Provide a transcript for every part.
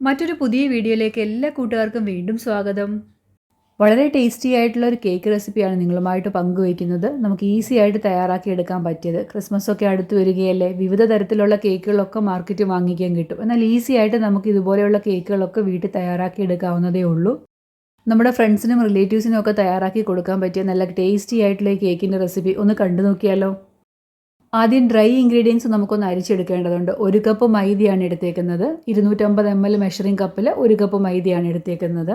മറ്റൊരു പുതിയ വീഡിയോയിലേക്ക് എല്ലാ കൂട്ടുകാർക്കും വീണ്ടും സ്വാഗതം. വളരെ ടേസ്റ്റി ആയിട്ടുള്ള ഒരു കേക്ക് റെസിപ്പിയാണ് നിങ്ങളുമായിട്ട് പങ്കുവയ്ക്കുന്നത്. നമുക്ക് ഈസി ആയിട്ട് തയ്യാറാക്കി എടുക്കാൻ പറ്റിയത്. ക്രിസ്മസ് ഒക്കെ അടുത്ത് വരികയല്ലേ? വിവിധ തരത്തിലുള്ള കേക്കുകളൊക്കെ മാർക്കറ്റിൽ വാങ്ങിക്കാൻ കിട്ടും. എന്നാൽ ഈസി ആയിട്ട് നമുക്ക് ഇതുപോലെയുള്ള കേക്കുകളൊക്കെ വീട്ടിൽ തയ്യാറാക്കി എടുക്കാവുന്നതേ ഉള്ളൂ. നമ്മുടെ ഫ്രണ്ട്സിനും റിലേറ്റീവ്സിനും ഒക്കെ തയ്യാറാക്കി കൊടുക്കാൻ പറ്റിയ നല്ല ടേസ്റ്റി ആയിട്ടുള്ള കേക്കിന്റെ റെസിപ്പി ഒന്ന് കണ്ടു നോക്കിയാലോ ആദ്യം ഡ്രൈ ഇൻഗ്രീഡിയൻസ് നമുക്കൊന്ന് അരിച്ചെടുക്കേണ്ടതുണ്ട്. ഒരു കപ്പ് മൈദയാണ് എടുത്തേക്കുന്നത്. ഇരുന്നൂറ്റമ്പത് എം എൽ മെഷറിംഗ് കപ്പിൽ ഒരു കപ്പ് മൈദയാണ് എടുത്തേക്കുന്നത്.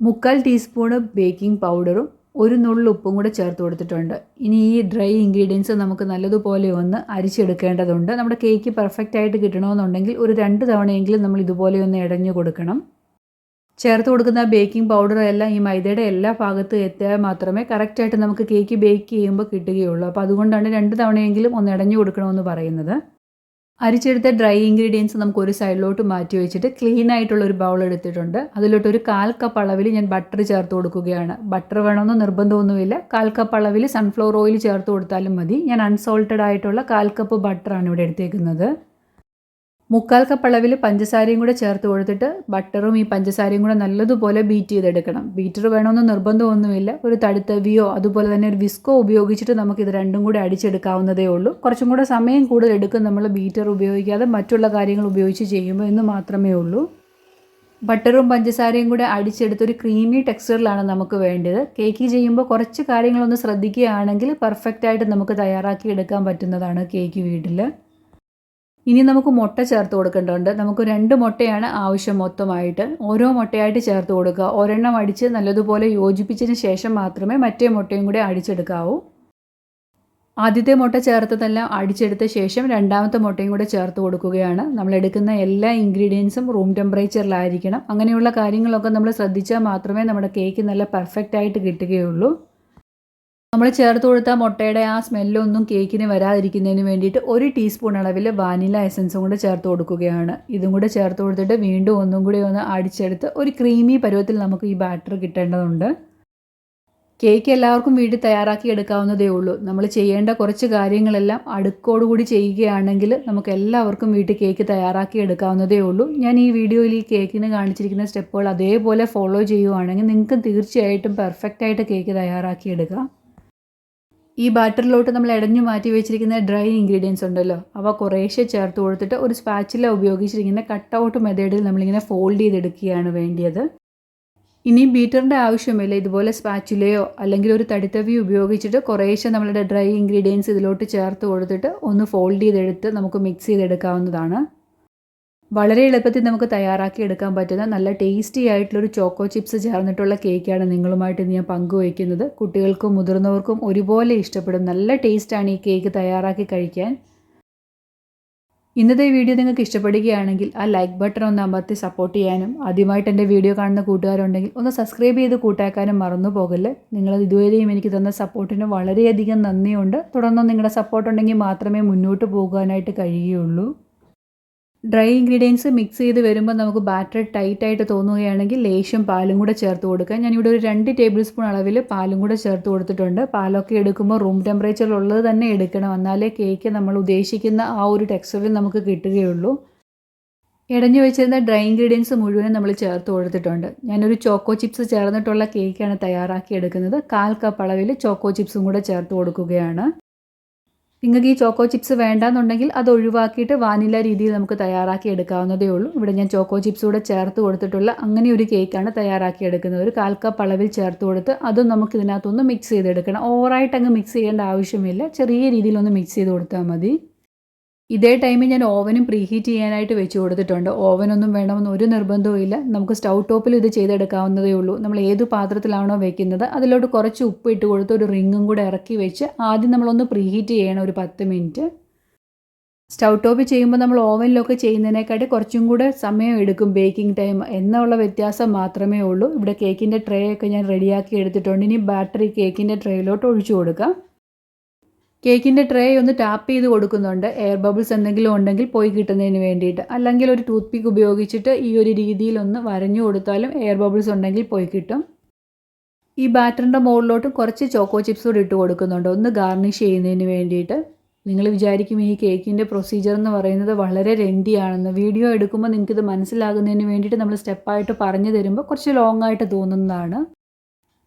മുക്കാൽ ടീസ്പൂണ് ബേക്കിംഗ് പൗഡറും ഒരു നുള്ളു ഉപ്പും കൂടെ ചേർത്ത് കൊടുത്തിട്ടുണ്ട്. ഇനി ഈ ഡ്രൈ ഇൻഗ്രീഡിയൻസ് നമുക്ക് നല്ലതുപോലെ ഒന്ന് അരിച്ചെടുക്കേണ്ടതുണ്ട്. നമ്മുടെ കേക്ക് പെർഫെക്റ്റ് ആയിട്ട് കിട്ടണമെന്നുണ്ടെങ്കിൽ ഒരു രണ്ട് തവണയെങ്കിലും നമ്മൾ ഇതുപോലെ ഒന്ന് ഇടഞ്ഞു കൊടുക്കണം. ചേർത്ത് കൊടുക്കുന്ന ബേക്കിംഗ് പൗഡർ എല്ലാം ഈ മൈദയുടെ എല്ലാ ഭാഗത്തും എത്തിയാൽ മാത്രമേ കറക്റ്റായിട്ട് നമുക്ക് കേക്ക് ബേക്ക് ചെയ്യുമ്പോൾ കിട്ടുകയുള്ളൂ. അപ്പോൾ അതുകൊണ്ടാണ് രണ്ട് തവണയെങ്കിലും ഒന്ന് ഇടഞ്ഞു കൊടുക്കണമെന്ന് പറയുന്നത്. അരിച്ചെടുത്ത ഡ്രൈ ഇൻഗ്രീഡിയൻസ് നമുക്ക് ഒരു സൈഡിലോട്ട് മാറ്റി വെച്ചിട്ട് ക്ലീൻ ആയിട്ടുള്ള ഒരു ബൗൾ എടുത്തിട്ടുണ്ട്. അതിലോട്ട് ഒരു കാൽ കപ്പ് അളവിൽ ഞാൻ ബട്ടർ ചേർത്ത് കൊടുക്കുകയാണ്. ബട്ടർ വേണമെന്ന് നിർബന്ധമൊന്നുമില്ല. കാൽ കപ്പ് അളവിൽ സൺഫ്ലവർ ഓയിൽ ചേർത്ത് കൊടുത്താലും മതി. ഞാൻ അൺസോൾട്ടഡ് ആയിട്ടുള്ള കാൽ കപ്പ് ബട്ടറാണ് ഇവിടെ എടുത്തേക്കുന്നത്. മുക്കാൽ കപ്പ് അളവിൽ പഞ്ചസാരയും കൂടെ ചേർത്ത് കൊടുത്തിട്ട് ബട്ടറും ഈ പഞ്ചസാരയും കൂടെ നല്ലതുപോലെ ബീറ്റ് ചെയ്തെടുക്കണം. ബീറ്റർ വേണമെന്ന് നിർബന്ധമൊന്നുമില്ല. ഒരു തടുത്തവിയോ അതുപോലെ തന്നെ ഒരു വിസ്കോ ഉപയോഗിച്ചിട്ട് നമുക്ക് ഇത് രണ്ടും കൂടെ അടിച്ചെടുക്കാവുന്നതേ ഉള്ളൂ. കുറച്ചും കൂടെ സമയം കൂടുതൽ എടുക്കും നമ്മൾ ബീറ്റർ ഉപയോഗിക്കാതെ മറ്റുള്ള കാര്യങ്ങൾ ഉപയോഗിച്ച് ചെയ്യുമ്പോൾ എന്ന് മാത്രമേ ഉള്ളൂ. ബട്ടറും പഞ്ചസാരയും കൂടെ അടിച്ചെടുത്തൊരു ക്രീമി ടെക്സ്ചറിലാണ് നമുക്ക് വേണ്ടത്. കേക്ക് ചെയ്യുമ്പോൾ കുറച്ച് കാര്യങ്ങളൊന്ന് ശ്രദ്ധിക്കുകയാണെങ്കിൽ പെർഫെക്റ്റായിട്ട് നമുക്ക് തയ്യാറാക്കി എടുക്കാൻ പറ്റുന്നതാണ് കേക്ക് വീട്ടിൽ ഇനി നമുക്ക് മുട്ട ചേർത്ത് കൊടുക്കേണ്ടതുണ്ട്. നമുക്ക് രണ്ട് മുട്ടയാണ് ആവശ്യം മൊത്തമായിട്ട്. ഓരോ മുട്ടയായിട്ട് ചേർത്ത് കൊടുക്കുക. ഒരെണ്ണം അടിച്ച് നല്ലതുപോലെ യോജിപ്പിച്ചതിന് ശേഷം മാത്രമേ മറ്റേ മുട്ടയും കൂടി അടിച്ചെടുക്കാവൂ. ആദ്യത്തെ മുട്ട ചേർത്തതെല്ലാം അടിച്ചെടുത്ത ശേഷം രണ്ടാമത്തെ മുട്ടയും കൂടെ ചേർത്ത് കൊടുക്കുകയാണ്. നമ്മൾ എടുക്കുന്ന എല്ലാ ഇൻഗ്രീഡിയൻസും റൂം ടെമ്പറേച്ചറിലായിരിക്കണം. അങ്ങനെയുള്ള കാര്യങ്ങളൊക്കെ നമ്മൾ ശ്രദ്ധിച്ചാൽ മാത്രമേ നമ്മുടെ കേക്ക് നല്ല പെർഫെക്റ്റ് ആയിട്ട് കിട്ടുകയുള്ളൂ. നമ്മൾ ചേർത്ത് കൊടുത്ത മുട്ടയുടെ ആ സ്മെല്ലൊന്നും കേക്കിന് വരാതിരിക്കുന്നതിന് വേണ്ടിയിട്ട് ഒരു ടീസ്പൂൺ അളവിൽ വാനില എസൻസും കൂടെ ചേർത്ത് കൊടുക്കുകയാണ്. ഇതും കൂടെ ചേർത്ത് കൊടുത്തിട്ട് വീണ്ടും ഒന്നും കൂടി ഒന്ന് അടിച്ചെടുത്ത് ഒരു ക്രീമി പരുവത്തിൽ നമുക്ക് ഈ ബാറ്റർ കിട്ടേണ്ടതുണ്ട്. കേക്ക് എല്ലാവർക്കും വീട്ടിൽ തയ്യാറാക്കി എടുക്കാവുന്നതേ ഉള്ളൂ. നമ്മൾ ചെയ്യേണ്ട കുറച്ച് കാര്യങ്ങളെല്ലാം അടുക്കോടുകൂടി ചെയ്യുകയാണെങ്കിൽ നമുക്ക് എല്ലാവർക്കും വീട്ടിൽ കേക്ക് തയ്യാറാക്കി എടുക്കാവുന്നതേ ഉള്ളൂ. ഞാൻ ഈ വീഡിയോയിൽ ഈ കേക്കിന് കാണിച്ചിരിക്കുന്ന സ്റ്റെപ്പുകൾ അതേപോലെ ഫോളോ ചെയ്യുവാണെങ്കിൽ നിങ്ങൾക്ക് തീർച്ചയായിട്ടും പെർഫെക്റ്റായിട്ട് കേക്ക് തയ്യാറാക്കി എടുക്കാം. ഈ ബാറ്ററിലോട്ട് നമ്മൾ ഇടഞ്ഞു മാറ്റി വെച്ചിരിക്കുന്ന ഡ്രൈ ഇൻഗ്രീഡിയൻസ് ഉണ്ടല്ലോ അവ കുറേശ്ശെ ചേർത്ത് കൊടുത്തിട്ട് ഒരു സ്പാച്ചില ഉപയോഗിച്ചിരിക്കുന്ന കട്ട് ഔട്ട് മെത്തേഡിൽ നമ്മളിങ്ങനെ ഫോൾഡ് ചെയ്തെടുക്കുകയാണ് വേണ്ടിയത്. ഇനി ബീറ്ററിന്റെ ആവശ്യമില്ല ഇതുപോലെ സ്പാച്ചുലയോ അല്ലെങ്കിൽ ഒരു തടിത്തവി ഉപയോഗിച്ചിട്ട് കുറേശ്ശെ നമ്മളുടെ ഡ്രൈ ഇൻഗ്രീഡിയൻസ് ഇതിലോട്ട് ചേർത്ത് കൊടുത്തിട്ട് ഒന്ന് ഫോൾഡ് ചെയ്തെടുത്ത് നമുക്ക് മിക്സ് ചെയ്തെടുക്കാവുന്നതാണ്. വളരെ എളുപ്പത്തിൽ നമുക്ക് തയ്യാറാക്കി എടുക്കാൻ പറ്റുന്ന നല്ല ടേസ്റ്റി ആയിട്ടുള്ളൊരു ചോക്കോ ചിപ്സ് ചേർന്നിട്ടുള്ള കേക്കാണ് നിങ്ങളുമായിട്ട് ഞാൻ പങ്കുവയ്ക്കുന്നത്. കുട്ടികൾക്കും മുതിർന്നവർക്കും ഒരുപോലെ ഇഷ്ടപ്പെടും. നല്ല ടേസ്റ്റാണ് ഈ കേക്ക് തയ്യാറാക്കി കഴിക്കാൻ. ഇന്നത്തെ വീഡിയോ നിങ്ങൾക്ക് ഇഷ്ടപ്പെടുകയാണെങ്കിൽ ആ ലൈക്ക് ബട്ടൺ ഒന്ന് അമർത്തി സപ്പോർട്ട് ചെയ്യാനും ആദ്യമായിട്ട് എന്റെ വീഡിയോ കാണുന്ന കൂട്ടുകാരുണ്ടെങ്കിൽ ഒന്ന് സബ്സ്ക്രൈബ് ചെയ്ത് കൂട്ടാക്കാനും മറന്നു പോകല്ലേ. നിങ്ങൾ ഇതുവരെയും എനിക്ക് തന്ന സപ്പോർട്ടിന് വളരെയധികം നന്ദിയുണ്ട്. തുടർന്ന് നിങ്ങളുടെ സപ്പോർട്ട് ഉണ്ടെങ്കിൽ മാത്രമേ മുന്നോട്ട് പോകാനായിട്ട് കഴിയുകയുള്ളൂ. ഡ്രൈ ഇൻഗ്രീഡിയൻസ് മിക്സ് ചെയ്ത് വരുമ്പോൾ നമുക്ക് ബാറ്റർ ടൈറ്റ് ആയിട്ട് തോന്നുകയാണെങ്കിൽ ലേശം പാലും കൂടെ ചേർത്ത് കൊടുക്കാം. ഞാനിവിടെ ഒരു രണ്ട് ടേബിൾ സ്പൂൺ അളവിൽ പാലും കൂടെ ചേർത്ത് കൊടുത്തിട്ടുണ്ട്. പാലൊക്കെ എടുക്കുമ്പോൾ റൂം ടെമ്പറേച്ചറിലുള്ളത് തന്നെ എടുക്കണം. എന്നാലേ കേക്ക് നമ്മൾ ഉദ്ദേശിക്കുന്ന ആ ഒരു ടെക്സ്ചറിൽ നമുക്ക് കിട്ടുകയുള്ളൂ. ഇടഞ്ഞു വെച്ചിരുന്ന ഡ്രൈ ഇൻഗ്രീഡിയൻസ് മുഴുവനും നമ്മൾ ചേർത്ത് കൊടുത്തിട്ടുണ്ട്. ഞാനൊരു ചോക്കോ ചിപ്സ് ചേർന്നിട്ടുള്ള കേക്കാണ് തയ്യാറാക്കി എടുക്കുന്നത്. കാൽ കപ്പ് അളവിൽ ചോക്കോ ചിപ്സും കൂടെ ചേർത്ത് കൊടുക്കുകയാണ്. നിങ്ങൾക്ക് ഈ ചോക്കോ ചിപ്സ് വേണ്ടാന്നുണ്ടെങ്കിൽ അത് ഒഴിവാക്കിയിട്ട് വാനില രീതിയിൽ നമുക്ക് തയ്യാറാക്കി എടുക്കാവുന്നതേ ഉള്ളൂ. ഇവിടെ ഞാൻ ചോക്കോ ചിപ്സ് കൂടെ ചേർത്ത് കൊടുത്തിട്ടുള്ള അങ്ങനെ ഒരു കേക്കാണ് തയ്യാറാക്കി എടുക്കുന്നത്. ഒരു കാൽ കപ്പ് അളവിൽ ചേർത്ത് കൊടുത്ത് അതും നമുക്ക് ഇതിനകത്തൊന്ന് മിക്സ് ചെയ്തെടുക്കണം. ഓവറായിട്ട് അങ്ങ് മിക്സ് ചെയ്യേണ്ട ആവശ്യമില്ല. ചെറിയ രീതിയിലൊന്ന് മിക്സ് ചെയ്ത് കൊടുത്താൽ മതി. ഇതേ ടൈമിൽ ഞാൻ ഓവനും പ്രീഹീറ്റ് ചെയ്യാനായിട്ട് വെച്ച് കൊടുത്തിട്ടുണ്ട്. ഓവനൊന്നും വേണമെന്ന് ഒരു നിർബന്ധവും ഇല്ല. നമുക്ക് സ്റ്റൗ ടോപ്പിൽ ഇത് ചെയ്തെടുക്കാവുന്നതേ ഉള്ളൂ. നമ്മൾ ഏത് പാത്രത്തിലാണോ വെക്കുന്നത് അതിലോട്ട് കുറച്ച് ഉപ്പ് ഇട്ട് കൊടുത്ത് ഒരു റിങ്ങും കൂടെ ഇറക്കി വെച്ച് ആദ്യം നമ്മളൊന്ന് പ്രീഹീറ്റ് ചെയ്യണം ഒരു പത്ത് മിനിറ്റ്. സ്റ്റൗ ടോപ്പ് ചെയ്യുമ്പോൾ നമ്മൾ ഓവനിലൊക്കെ ചെയ്യുന്നതിനേക്കാട്ടി കുറച്ചും കൂടെ സമയം എടുക്കും ബേക്കിംഗ് ടൈം എന്നുള്ള വ്യത്യാസം മാത്രമേ ഉള്ളൂ. ഇവിടെ കേക്കിന്റെ ട്രേ ഒക്കെ ഞാൻ റെഡിയാക്കി എടുത്തിട്ടുണ്ട്. ഇനി ബാറ്ററി കേക്കിന്റെ ട്രേയിലോട്ട് ഒഴിച്ചു കൊടുക്കാം. കേക്കിന്റെ ട്രേ ഒന്ന് ടാപ്പ് ചെയ്ത് കൊടുക്കുന്നുണ്ട്. എയർ ബബിൾസ് എന്തെങ്കിലും ഉണ്ടെങ്കിൽ പോയി കിട്ടുന്നതിന് വേണ്ടിയിട്ട്. അല്ലെങ്കിൽ ഒരു ടൂത്ത് പിക്ക് ഉപയോഗിച്ചിട്ട് ഈ ഒരു രീതിയിലൊന്ന് വരഞ്ഞു കൊടുത്താലും എയർ ബബിൾസ് ഉണ്ടെങ്കിൽ പോയി കിട്ടും. ഈ ബാറ്ററിന്റെ മുകളിലോട്ട് കുറച്ച് ചോക്കോ ചിപ്സ് കൂടി ഇട്ട് കൊടുക്കുന്നുണ്ട്. ഒന്ന് ഗാർണിഷ് ചെയ്യുന്നതിന് വേണ്ടിയിട്ട്. നിങ്ങൾ വിചാരിക്കും ഈ കേക്കിന്റെ പ്രൊസീജിയർ എന്ന് പറയുന്നത് വളരെ രണ്ടിയാണെന്ന്. വീഡിയോ എടുക്കുമ്പോൾ നിങ്ങൾക്കിത് മനസ്സിലാകുന്നതിന് വേണ്ടിയിട്ട് നമ്മൾ സ്റ്റെപ്പായിട്ട് പറഞ്ഞു തരുമ്പോൾ കുറച്ച് ലോങ് ആയിട്ട് തോന്നുന്നതാണ്.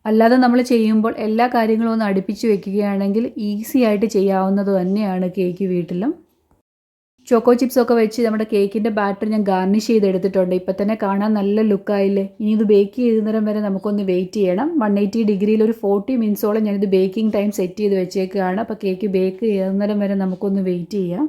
അല്ലാതെ നമ്മൾ ചെയ്യുമ്പോൾ എല്ലാ കാര്യങ്ങളും ഒന്ന് അടുപ്പിച്ച് വെക്കുകയാണെങ്കിൽ ഈസി ആയിട്ട് ചെയ്യാവുന്നത് തന്നെയാണ് കേക്ക് വീട്ടിലും. ചോക്കോ ചിപ്സ് ഒക്കെ വെച്ച് നമ്മുടെ കേക്കിന്റെ ബാറ്റർ ഞാൻ ഗാർണിഷ് ചെയ്തെടുത്തിട്ടുണ്ട്. ഇപ്പം തന്നെ കാണാൻ നല്ല ലുക്കായില്ലേ ഇനി ഇത് ബേക്ക് ചെയ്യുന്നേരം വരെ നമുക്കൊന്ന് വെയിറ്റ് ചെയ്യണം. വൺ എയ്റ്റി ഡിഗ്രിയിൽ ഒരു ഫോർട്ടി മിനിറ്റ്സോളം ഞാനിത് ബേക്കിംഗ് ടൈം സെറ്റ് ചെയ്ത് വെച്ചേക്കുകയാണ് അപ്പോൾ കേക്ക് ബേക്ക് ചെയ്യുന്നേരം വരെ നമുക്കൊന്ന് വെയിറ്റ് ചെയ്യാം.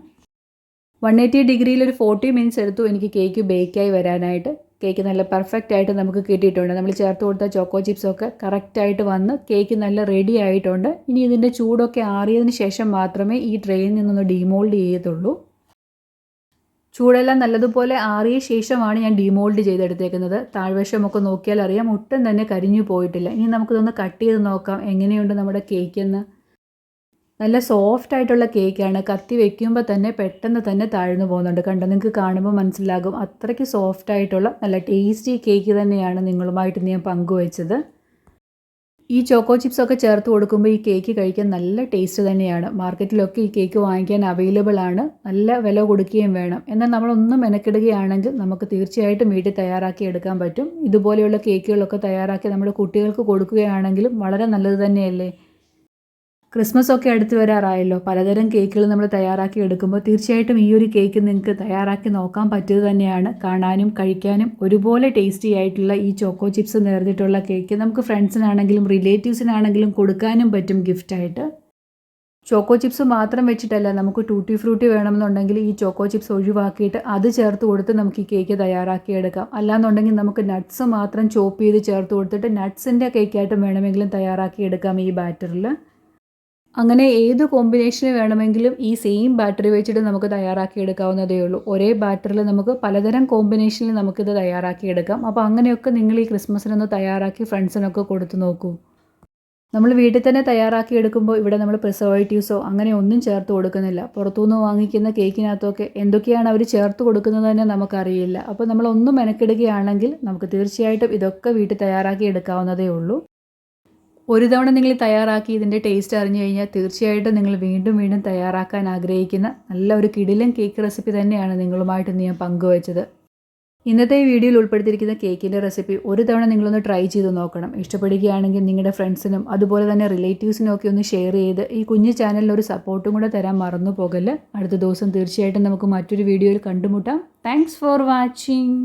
വൺ എയ്റ്റി ഡിഗ്രിയിൽ ഒരു ഫോർട്ടി മിനിറ്റ്സ് എടുത്തു എനിക്ക് കേക്ക് ബേക്കായി വരാനായിട്ട്. കേക്ക് നല്ല പെർഫെക്റ്റ് ആയിട്ട് നമുക്ക് കിട്ടിയിട്ടുണ്ട്. നമ്മൾ ചേർത്ത് കൊടുത്ത ചോക്കോ ചിപ്സൊക്കെ കറക്റ്റായിട്ട് വന്ന് കേക്ക് നല്ല റെഡി ആയിട്ടുണ്ട്. ഇനി ഇതിന്റെ ചൂടൊക്കെ ആറിയതിന് ശേഷം മാത്രമേ ഈ ട്രെയിൽ നിന്നൊന്ന് ഡീമോൾഡ് ചെയ്യത്തുള്ളൂ. ചൂടെല്ലാം നല്ലതുപോലെ ആറിയ ശേഷമാണ് ഞാൻ ഡീമോൾഡ് ചെയ്തെടുത്തേക്കുന്നത്. താഴ്വശമൊക്കെ നോക്കിയാൽ അറിയാം ഒട്ടും തന്നെ കരിഞ്ഞു പോയിട്ടില്ല. ഇനി നമുക്കിതൊന്ന് കട്ട് ചെയ്ത് നോക്കാം. എങ്ങനെയുണ്ട് നമ്മുടെ കേക്കെന്ന് നല്ല സോഫ്റ്റ് ആയിട്ടുള്ള കേക്കാണ് കത്തി വെക്കുമ്പോൾ തന്നെ പെട്ടെന്ന് തന്നെ താഴ്ന്നു പോകുന്നുണ്ട്. കണ്ടോ? നിങ്ങൾക്ക് കാണുമ്പോൾ മനസ്സിലാകും. അത്രയ്ക്ക് സോഫ്റ്റ് ആയിട്ടുള്ള നല്ല ടേസ്റ്റി കേക്ക് തന്നെയാണ് നിങ്ങളുമായിട്ട് ഞാൻ പങ്കുവച്ചത്. ഈ ചോക്കോ ചിപ്സ് ഒക്കെ ചേർത്ത് കൊടുക്കുമ്പോൾ ഈ കേക്ക് കഴിക്കാൻ നല്ല ടേസ്റ്റ് തന്നെയാണ്. മാർക്കറ്റിലൊക്കെ ഈ കേക്ക് വാങ്ങിക്കാൻ അവൈലബിൾ ആണ്. നല്ല വില കൊടുക്കുകയും വേണം. എന്നാൽ നമ്മളൊന്നും മെനക്കെടുകയാണെങ്കിൽ നമുക്ക് തീർച്ചയായിട്ടും വീട്ടിൽ തയ്യാറാക്കി എടുക്കാൻ പറ്റും. ഇതുപോലെയുള്ള കേക്കുകളൊക്കെ തയ്യാറാക്കി നമ്മുടെ കുട്ടികൾക്ക് കൊടുക്കുകയാണെങ്കിലും വളരെ നല്ലത് തന്നെയല്ലേ? ക്രിസ്മസ് ഒക്കെ അടുത്ത് വരാറായല്ലോ. പലതരം കേക്കുകൾ നമ്മൾ തയ്യാറാക്കി എടുക്കുമ്പോൾ തീർച്ചയായിട്ടും ഈ ഒരു കേക്ക് നിങ്ങൾക്ക് തയ്യാറാക്കി നോക്കാൻ പറ്റിയത് തന്നെയാണ്. കാണാനും കഴിക്കാനും ഒരുപോലെ ടേസ്റ്റി ആയിട്ടുള്ള ഈ ചോക്കോ ചിപ്സ് നേർന്നിട്ടുള്ള കേക്ക് നമുക്ക് ഫ്രണ്ട്സിനാണെങ്കിലും റിലേറ്റീവ്സിനാണെങ്കിലും കൊടുക്കാനും പറ്റും ഗിഫ്റ്റായിട്ട് ചോക്കോ ചിപ്സ് മാത്രം വെച്ചിട്ടല്ല നമുക്ക് ടൂട്ടി ഫ്രൂട്ടി വേണമെന്നുണ്ടെങ്കിൽ ഈ ചോക്കോ ചിപ്സ് ഒഴിവാക്കിയിട്ട് അത് ചേർത്ത് കൊടുത്ത് നമുക്ക് ഈ കേക്ക് തയ്യാറാക്കി എടുക്കാം. അല്ലാന്നുണ്ടെങ്കിൽ നമുക്ക് നട്ട്സ് മാത്രം ചോപ്പ് ചെയ്ത് ചേർത്ത് കൊടുത്തിട്ട് നട്ട്സിന്റെ കേക്കായിട്ടും വേണമെങ്കിലും തയ്യാറാക്കി എടുക്കാം ഈ ബാറ്ററിൽ അങ്ങനെ ഏത് കോമ്പിനേഷൻ വേണമെങ്കിലും ഈ സെയിം ബാറ്ററി വെച്ചിട്ട് നമുക്ക് തയ്യാറാക്കി എടുക്കാവുന്നതേ ഉള്ളൂ. ഒരേ ബാറ്ററിൽ നമുക്ക് പലതരം കോമ്പിനേഷനിൽ നമുക്കിത് തയ്യാറാക്കി എടുക്കാം അപ്പോൾ അങ്ങനെയൊക്കെ നിങ്ങൾ ഈ ക്രിസ്മസിനൊന്ന് തയ്യാറാക്കി ഫ്രണ്ട്സിനൊക്കെ കൊടുത്തു നോക്കൂ. നമ്മൾ വീട്ടിൽ തന്നെ തയ്യാറാക്കി എടുക്കുമ്പോൾ ഇവിടെ നമ്മൾ പ്രിസർവേറ്റീവ്സോ അങ്ങനെ ഒന്നും ചേർത്ത് കൊടുക്കുന്നില്ല. പുറത്തുനിന്ന് വാങ്ങിക്കുന്ന കേക്കിനകത്തൊക്കെ എന്തൊക്കെയാണ് അവർ ചേർത്ത് കൊടുക്കുന്നത് തന്നെ നമുക്കറിയില്ല. അപ്പോൾ നമ്മൾ ഒന്നും മെനക്കെടുകയാണെങ്കിൽ നമുക്ക് തീർച്ചയായിട്ടും ഇതൊക്കെ വീട്ടിൽ തയ്യാറാക്കി എടുക്കാവുന്നതേ ഉള്ളൂ. ഒരു തവണ നിങ്ങൾ തയ്യാറാക്കി ഇതിന്റെ ടേസ്റ്റ് അറിഞ്ഞു കഴിഞ്ഞാൽ തീർച്ചയായിട്ടും നിങ്ങൾ വീണ്ടും വീണ്ടും തയ്യാറാക്കാൻ ആഗ്രഹിക്കുന്ന നല്ല ഒരു കിടിലൻ കേക്ക് റെസിപ്പി തന്നെയാണ് നിങ്ങളുമായിട്ട് ഞാൻ പങ്കുവച്ചത്. ഇന്നത്തെ വീഡിയോയിൽ ഉൾപ്പെടുത്തിയിരിക്കുന്ന കേക്കിന്റെ റെസിപ്പി ഒരു തവണ നിങ്ങളൊന്ന് ട്രൈ ചെയ്ത് നോക്കണം. ഇഷ്ടപ്പെടുകയാണെങ്കിൽ നിങ്ങളുടെ ഫ്രണ്ട്സിനും അതുപോലെ തന്നെ റിലേറ്റീവ്സിനും ഒക്കെ ഒന്ന് ഷെയർ ചെയ്ത് ഈ കുഞ്ഞു ചാനലിൽ ഒരു സപ്പോർട്ടും കൂടെ തരാൻ മറന്നു പോകല്ല് അടുത്ത ദിവസം തീർച്ചയായിട്ടും നമുക്ക് മറ്റൊരു വീഡിയോയിൽ കണ്ടുമുട്ടാം. Thanks for watching